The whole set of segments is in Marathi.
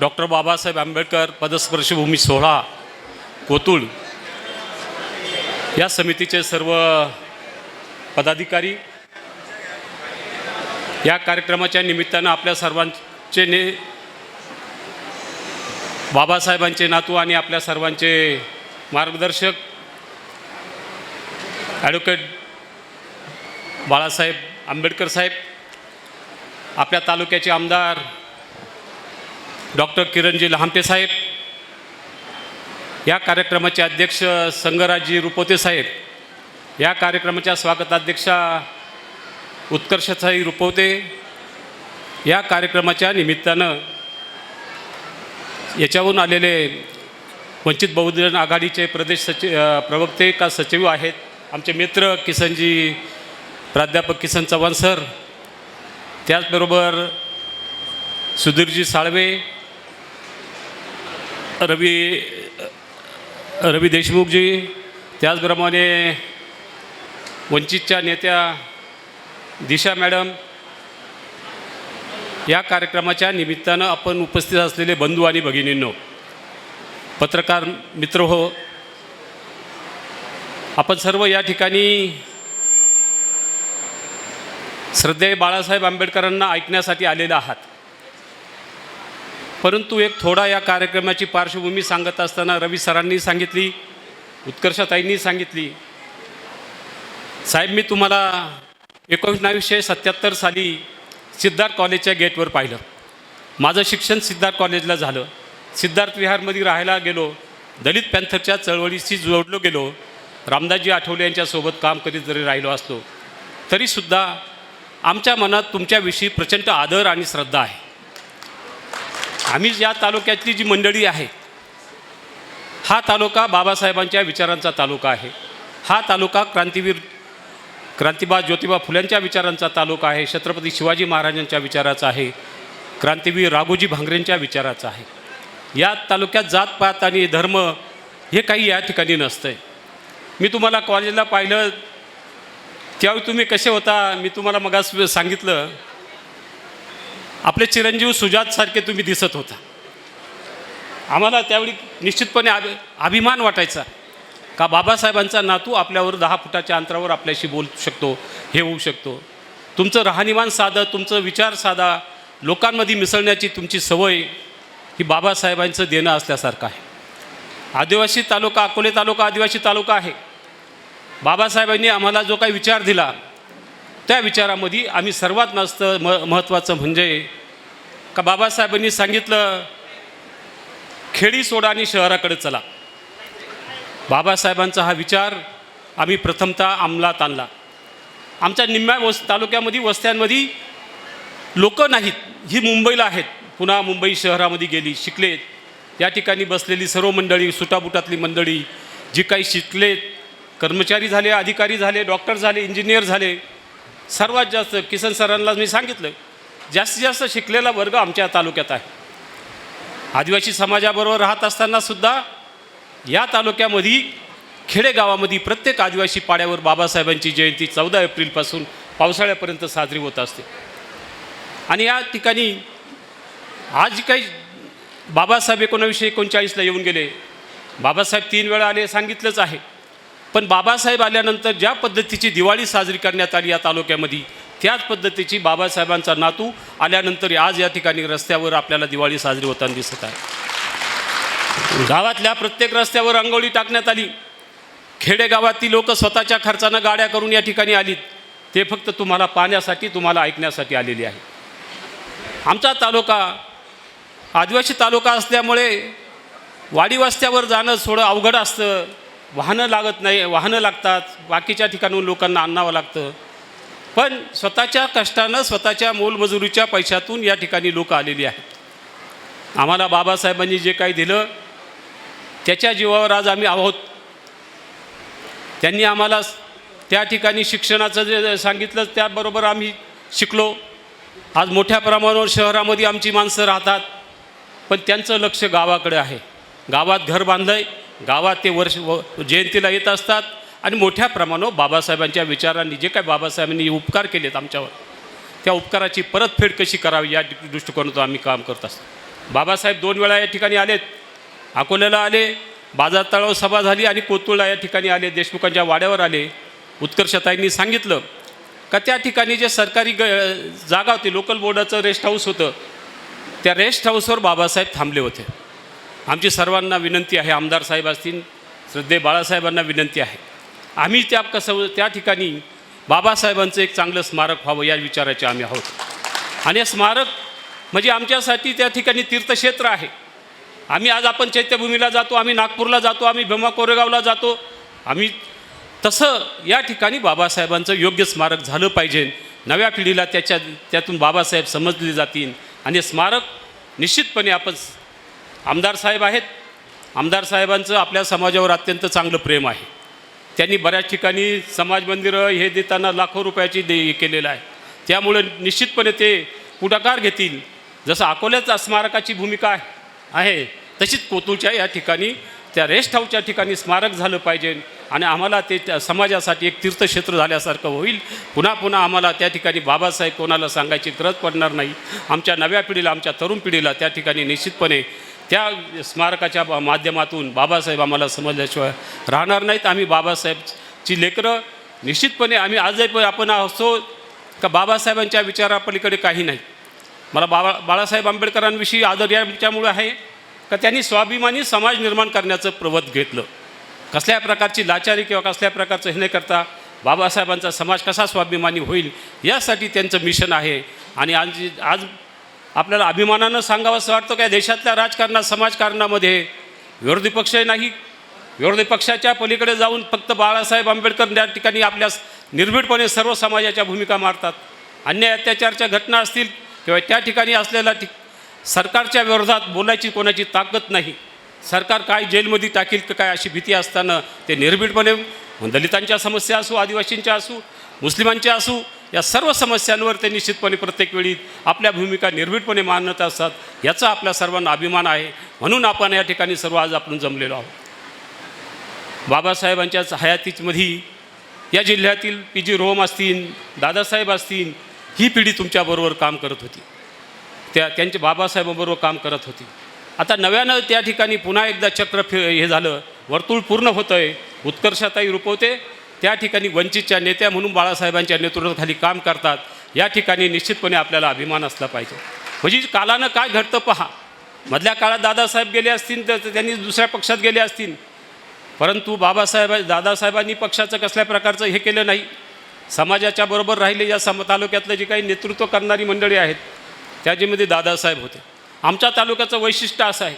डॉक्टर बाबासाहेब आंबेडकर पदस्पर्शभूमी सोहळा कोतुळ. या समितीचे सर्व पदाधिकारी या कार्यक्रमाच्या निमित्तानं आपल्या सर्वांचे ने बाबासाहेबांचे नातू आणि आपल्या सर्वांचे मार्गदर्शक ॲडव्होकेट बाळासाहेब आंबेडकर साहेब आपल्या तालुक्याचे आमदार डॉक्टर किरणजी लहानते साहेब या कार्यक्रमाचे अध्यक्ष संगराजी रुपोते साहेब या कार्यक्रमाच्या स्वागताध्यक्षा उत्कर्षसाई रुपवते या कार्यक्रमाच्या निमित्तानं याच्यावरून आलेले वंचित बहुजन आघाडीचे प्रदेश सचिव प्रवक्ते का सचिव आहेत आमचे मित्र किसनजी प्राध्यापक किसन चव्हाण सर त्याचबरोबर सुधीरजी साळवे रवी रवी देशमुखजी त्याचप्रमाणे वंचितच्या नेत्या दिशा मॅडम या कार्यक्रमाच्या निमित्तानं आपण उपस्थित असलेले बंधू आणि भगिनींनो पत्रकार मित्र हो आपण सर्व या ठिकाणी श्रद्धेय बाळासाहेब आंबेडकरांना ऐकण्यासाठी आलेले आहात. परंतु एक थोडा या कार्यक्रमाची पार्श्वभूमी सांगत असताना रवी सरांनी सांगितली उत्कर्षताईंनी सांगितली साहेब मी तुम्हाला एकोणीसशे सत्याहत्तर साली सिद्धार्थ कॉलेजच्या गेटवर पाहिलं. माझं शिक्षण सिद्धार्थ कॉलेजला झालं. सिद्धार्थ विहारमध्ये राहायला गेलो. दलित पॅन्थरच्या चळवळीशी जोडलो गेलो. रामदासजी आठवले यांच्यासोबत काम करीत जरी राहिलो असतो तरीसुद्धा आमच्या मनात तुमच्याविषयी प्रचंड आदर आणि श्रद्धा आहे. आम्ही या तालुक्यातली जी मंडळी आहे हा तालुका बाबासाहेबांच्या विचारांचा तालुका आहे. हा तालुका क्रांतीवीर क्रांतिबा ज्योतिबा फुल्यांच्या विचारांचा तालुका आहे छत्रपती शिवाजी महाराजांच्या विचाराचा आहे क्रांतीवीर राघोजी भांगरेंच्या विचाराचा आहे. या तालुक्यात जात पात आणि धर्म हे काही या ठिकाणी नसतं आहे मी तुम्हाला कॉलेजला पाहिलं त्यावेळी तुम्ही कसे होता मी तुम्हाला मगास सांगितलं आपले चिरंजीव सुजातसारखे तुम्ही दिसत होता. आम्हाला त्यावेळी निश्चितपणे अभि अभिमान वाटायचा. का बाबासाहेबांचा नातू आपल्यावर दहा फुटाच्या अंतरावर आपल्याशी बोलू शकतो हे होऊ शकतो. तुमचं राहणीमान साधं तुमचं विचार साधा लोकांमध्ये मिसळण्याची तुमची सवय ही बाबासाहेबांचं देणं असल्यासारखं आहे. आदिवासी तालुका अकोले तालुका आदिवासी तालुका आहे. बाबासाहेबांनी आम्हाला जो काही विचार दिला त्या विचारामध्ये आम्ही सर्वात मस्त म महत्त्वाचं म्हणजे का बाबासाहेबांनी सांगितलं खेडी सोडा आणि शहराकडे चला. बाबासाहेबांचा हा विचार आम्ही प्रथमतः अंमलात आणला. आमच्या निम्म्या वस तालुक्यामध्ये वस्त्यांमध्ये लोक नाहीत. ही मुंबईला आहेत. पुन्हा मुंबई शहरामध्ये गेली शिकलेत. या ठिकाणी बसलेली सर्व मंडळी सुटाबुटातली मंडळी जी काही शिकलेत कर्मचारी झाले अधिकारी झाले डॉक्टर झाले इंजिनियर झाले सर्वात जास्त किसन सरांना मी सांगितलं जास्तीत जास्त शिकलेला वर्ग आमच्या तालुक्यात आहे. आदिवासी समाजाबरोबर राहत असतानासुद्धा या तालुक्यामध्ये खेडेगावामध्ये प्रत्येक आदिवासी पाड्यावर बाबासाहेबांची जयंती चौदा एप्रिलपासून पावसाळ्यापर्यंत साजरी होत असते. आणि या ठिकाणी आज जी काही बाबासाहेब एकोणावीसशे एकोणचाळीसला येऊन गेले. बाबासाहेब तीन वेळा आले सांगितलंच आहे. पण बाबासाहेब आल्यानंतर ज्या पद्धतीची दिवाळी साजरी करण्यात आली या तालुक्यामध्ये त्याच पद्धतीची बाबासाहेबांचा नातू आल्यानंतर आज या ठिकाणी रस्त्यावर आपल्याला दिवाळी साजरी होताना दिसत आहे. गावातल्या प्रत्येक रस्त्यावर रांगोळी टाकण्यात आली. खेडेगावातील लोक स्वतःच्या खर्चानं गाड्या करून या ठिकाणी आलीत. ते फक्त तुम्हाला पाहण्यासाठी तुम्हाला ऐकण्यासाठी आलेली आहे. आमचा तालुका आदिवासी तालुका असल्यामुळे वाडी वस्त्यावर जाणं थोडं अवघड असतं. वाहनं लागत नाही वाहनं लागतात बाकीच्या ठिकाणून लोकांना आणावं लागतं. पण स्वतःच्या कष्टानं स्वतःच्या मोलमजुरीच्या पैशातून या ठिकाणी लोक आलेली आहेत. आम्हाला बाबासाहेबांनी जे काही दिलं त्याच्या जीवावर आज आम्ही आहोत. त्यांनी आम्हाला त्या ठिकाणी शिक्षणाचं जे सांगितलं त्याबरोबर आम्ही शिकलो. आज मोठ्या प्रमाणावर शहरामध्ये आमची माणसं राहतात. पण त्यांचं लक्ष गावाकडे आहे. गावात घर बांधलं आहे गावात ते वर्ष व जयंतीला येत असतात आणि मोठ्या प्रमाणावर बाबासाहेबांच्या विचारांनी जे काय बाबासाहेबांनी उपकार केलेत आमच्यावर त्या उपकाराची परतफेड कशी करावी या दृष्टिकोनातून आम्ही काम करत असतो. बाबासाहेब दोन वेळा या ठिकाणी आलेत. अकोल्याला आले बाजार तळाव सभा झाली आणि कोतुळला या ठिकाणी आले देशमुखांच्या वाड्यावर आले. उत्कर्षताईंनी सांगितलं का त्या ठिकाणी जे सरकारी ग जागा होती लोकल बोर्डाचं रेस्ट हाऊस होतं त्या रेस्ट हाऊसवर बाबासाहेब थांबले होते. आमची सर्वांना विनंती आहे आमदार साहेब असतील श्रद्धे बाळासाहेबांना विनंती आहे. आम्ही त्या कसं त्या ठिकाणी बाबासाहेबांचं एक चांगलं स्मारक व्हावं या विचाराचे आम्ही आहोत. आणि हे स्मारक म्हणजे आमच्यासाठी त्या ठिकाणी तीर्थक्षेत्र आहे. आम्ही आज आपण चैत्यभूमीला जातो आम्ही नागपूरला जातो आम्ही भीमा कोरेगावला जातो. आम्ही तसं या ठिकाणी बाबासाहेबांचं योग्य स्मारक झालं पाहिजे. नव्या पिढीला त्याच्या त्यातून बाबासाहेब समजले जातील. आणि स्मारक निश्चितपणे आपण आमदार साहेब आहेत. आमदार साहेबांचं आपल्या समाजावर अत्यंत चांगलं प्रेम आहे. त्यांनी बऱ्याच ठिकाणी समाज मंदिरं हे देताना लाखो रुपयाची दे हे केलेलं आहे. त्यामुळे निश्चितपणे ते पुढाकार घेतील. जसं अकोल्याचा स्मारकाची भूमिका आहे आहे तशीच कोतूरच्या या ठिकाणी त्या रेस्ट हाऊसच्या ठिकाणी स्मारक झालं पाहिजे आणि आम्हाला ते त्या समाजासाठी एक तीर्थक्षेत्र झाल्यासारखं होईल. पुन्हा पुन्हा आम्हाला त्या ठिकाणी बाबासाहेब कोणाला सांगायची गरज पडणार नाही. आमच्या नव्या पिढीला आमच्या तरुण पिढीला त्या ठिकाणी निश्चितपणे त्या स्मारकाच्या माध्यमातून बाबासाहेब आम्हाला समजल्याशिवाय राहणार नाहीत. आम्ही बाबासाहेबची लेकरं. निश्चितपणे आम्ही आजही पण आपण असो का बाबासाहेबांच्या विचारापलीकडे काही नाही. मला बाबा बाळासाहेब आंबेडकरांविषयी आदर याच्यामुळे आहे का त्यांनी स्वाभिमानी समाज निर्माण करण्याचं प्रवत घेतलं. कसल्या प्रकारची लाचारी किंवा कसल्या प्रकारचं हे नाही करता बाबासाहेबांचा समाज कसा स्वाभिमानी होईल यासाठी त्यांचं मिशन आहे. आणि आज आज आपल्याला अभिमानानं सांगावं असं वाटतं काय देशातल्या राजकारणात समाजकारणामध्ये? विरोधी पक्षही नाही. विरोधी पक्षाच्या पलीकडे जाऊन फक्त बाळासाहेब आंबेडकर त्या ठिकाणी आपल्या निर्भीडपणे सर्व समाजाच्या भूमिका मारतात अन्याय अत्याचारच्या घटना असतील किंवा त्या ठिकाणी असलेल्या ठिक सरकारच्या विरोधात बोलायची कोणाची ताकद नाही. सरकार काय जेलमध्ये टाकील का काय अशी भीती असताना ते निर्भीडपणे दलितांच्या समस्या असू आदिवासींच्या असू मुस्लिमांच्या असू या सर्व समस्यांवर ते निश्चितपणे प्रत्येक वेळी आपल्या भूमिका निर्भीडपणे मानत असतात याचा आपल्या सर्वांना अभिमान आहे. म्हणून आपण या ठिकाणी सर्व आज आपण जमलेलो आहोत. बाबासाहेबांच्या हयातीमध्ये या जिल्ह्यातील पी जी रोम असतील दादासाहेब असतील ही पिढी तुमच्याबरोबर काम करत होती. त्या त्यांचे बाबासाहेबांबरोबर काम करत होती. आता नव्यानं त्या ठिकाणी पुन्हा एकदा चक्र फि हे झालं वर्तुळ पूर्ण होतं आहे उत्कर्षाताई रुपवते त्या ठिकाणी वंचितच्या नेत्या म्हणून बाळासाहेबांच्या नेतृत्वाखाली काम करतात या ठिकाणी निश्चितपणे आपल्याला अभिमान असला पाहिजे. म्हणजे कालानं काय घडतं पहा. मधल्या काळात दादासाहेब गेले असतील तर त्यांनी दुसऱ्या पक्षात गेले असतील. परंतु बाबासाहेब दादासाहेबांनी पक्षाचं कसल्या प्रकारचं हे केलं नाही. समाजाच्या बरोबर राहिले या सम तालुक्यातलं जे काही नेतृत्व करणारी मंडळी आहेत त्याच्यामध्ये दादासाहेब होते. आमच्या तालुक्याचं वैशिष्ट्य असं आहे.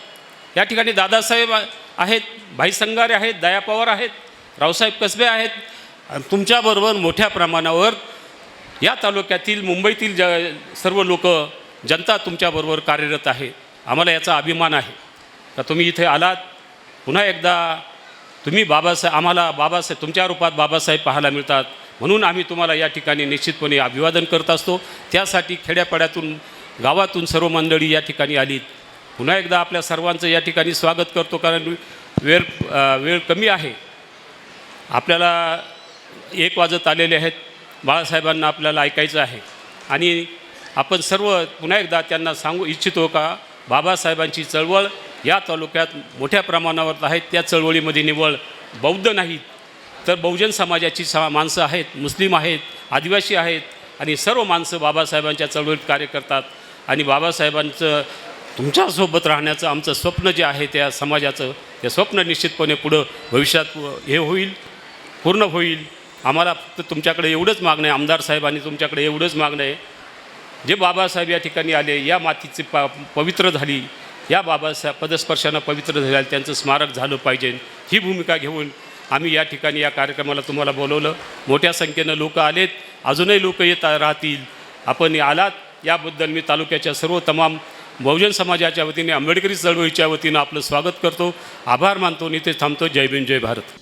या ठिकाणी दादासाहेब आहेत भाई संगारे आहेत दया पवार आहेत रावसाहेब कसबे आहेत आणि तुमच्याबरोबर मोठ्या प्रमाणावर या तालुक्यातील मुंबईतील ज सर्व लोक जनता तुमच्याबरोबर कार्यरत आहे. आम्हाला याचा अभिमान आहे. का तुम्ही इथे आलात. पुन्हा एकदा तुम्ही बाबासाहेब आम्हाला बाबासाहेब तुमच्या रूपात बाबासाहेब पाहायला मिळतात. म्हणून आम्ही तुम्हाला या ठिकाणी निश्चितपणे अभिवादन करत असतो. त्यासाठी खेड्यापाड्यातून गावातून सर्व मंडळी या ठिकाणी आलीत. पुन्हा एकदा आपल्या सर्वांचं या ठिकाणी स्वागत करतो कारण वेळ वेळ कमी आहे. आपल्याला एक वाजत आलेले आहेत. बाळासाहेबांना आपल्याला ऐकायचं आहे. आणि आपण सर्व पुन्हा एकदा त्यांना सांगू इच्छितो का बाबासाहेबांची चळवळ या तालुक्यात मोठ्या प्रमाणावर आहेत त्या चळवळीमध्ये निवळ बौद्ध नाहीत. तर बहुजन समाजाची सा माणसं आहेत मुस्लिम आहेत आदिवासी आहेत आणि सर्व माणसं बाबासाहेबांच्या चळवळीत कार्य करतात. आणि बाबासाहेबांचं तुमच्यासोबत राहण्याचं आमचं स्वप्न जे आहे त्या समाजाचं ते स्वप्न निश्चितपणे पुढं भविष्यात हे होईल पूर्ण होईल. आम्हाला फक्त तुमच्याकडे एवढंच मागणं आहे आमदार साहेब आणि तुमच्याकडे एवढंच मागणं आहे. जे बाबासाहेब या ठिकाणी आले या मातीची प पवित्र झाली या बाबासाहेब पदस्पर्शानं पवित्र झाल्या त्यांचं स्मारक झालं पाहिजे. ही भूमिका घेऊन आम्ही या ठिकाणी या कार्यक्रमाला तुम्हाला बोलवलं. मोठ्या संख्येनं लोक आलेत. अजूनही लोक येत राहतील. आपण आलात. याबद्दल मी तालुक्याच्या सर्व तमाम बहुजन समाजाच्या वतीने आंबेडकरी चळवळीच्या वतीनं आपलं स्वागत करतो. आभार मानतो आणि ते थांबतो. जय भीम जय भारत.